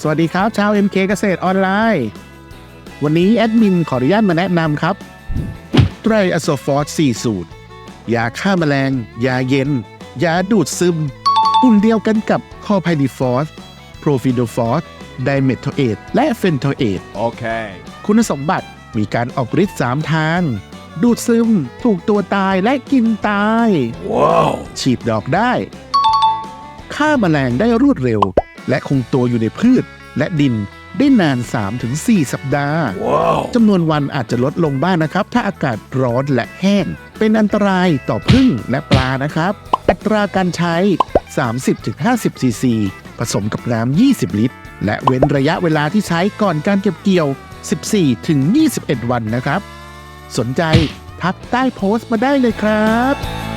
สวัสดีครับชาว MK เกษตรออนไลน์ วันนี้แอดมินขออนุญาตมาแนะนำครับไตรอะโซฟอส4สูตร ยาฆ่าแมลง ยาเย็น ยาดูดซึมอุ่นเดียวกันกับคอไพดีฟอสโปรฟิโดฟอสไดเมทโทเอตและเฟนโทเอต Okay. คุณสมบัติมีการออกฤทธิ์3ทาง ดูดซึม ถูกตัวตายและกินตาย Whoa. ฉีดดอกได้ ฆ่าแมลงได้รวดเร็ว และคงตัวอยู่ในพืชและดินได้นาน 3-4 สัปดาห์ Whoa. จำนวนวันอาจจะลดลงบ้างนะครับ ถ้าอากาศร้อนและแห้ง เป็นอันตรายต่อพึ่งและปลานะครับ อัตราการใช้ 30-50 ซีซี ผสมกับน้ำ 20 ลิตร และเว้นระยะเวลาที่ใช้ก่อนการเก็บเกี่ยว 14-21 วันนะครับ สนใจทักใต้โพสต์มาได้เลยครับ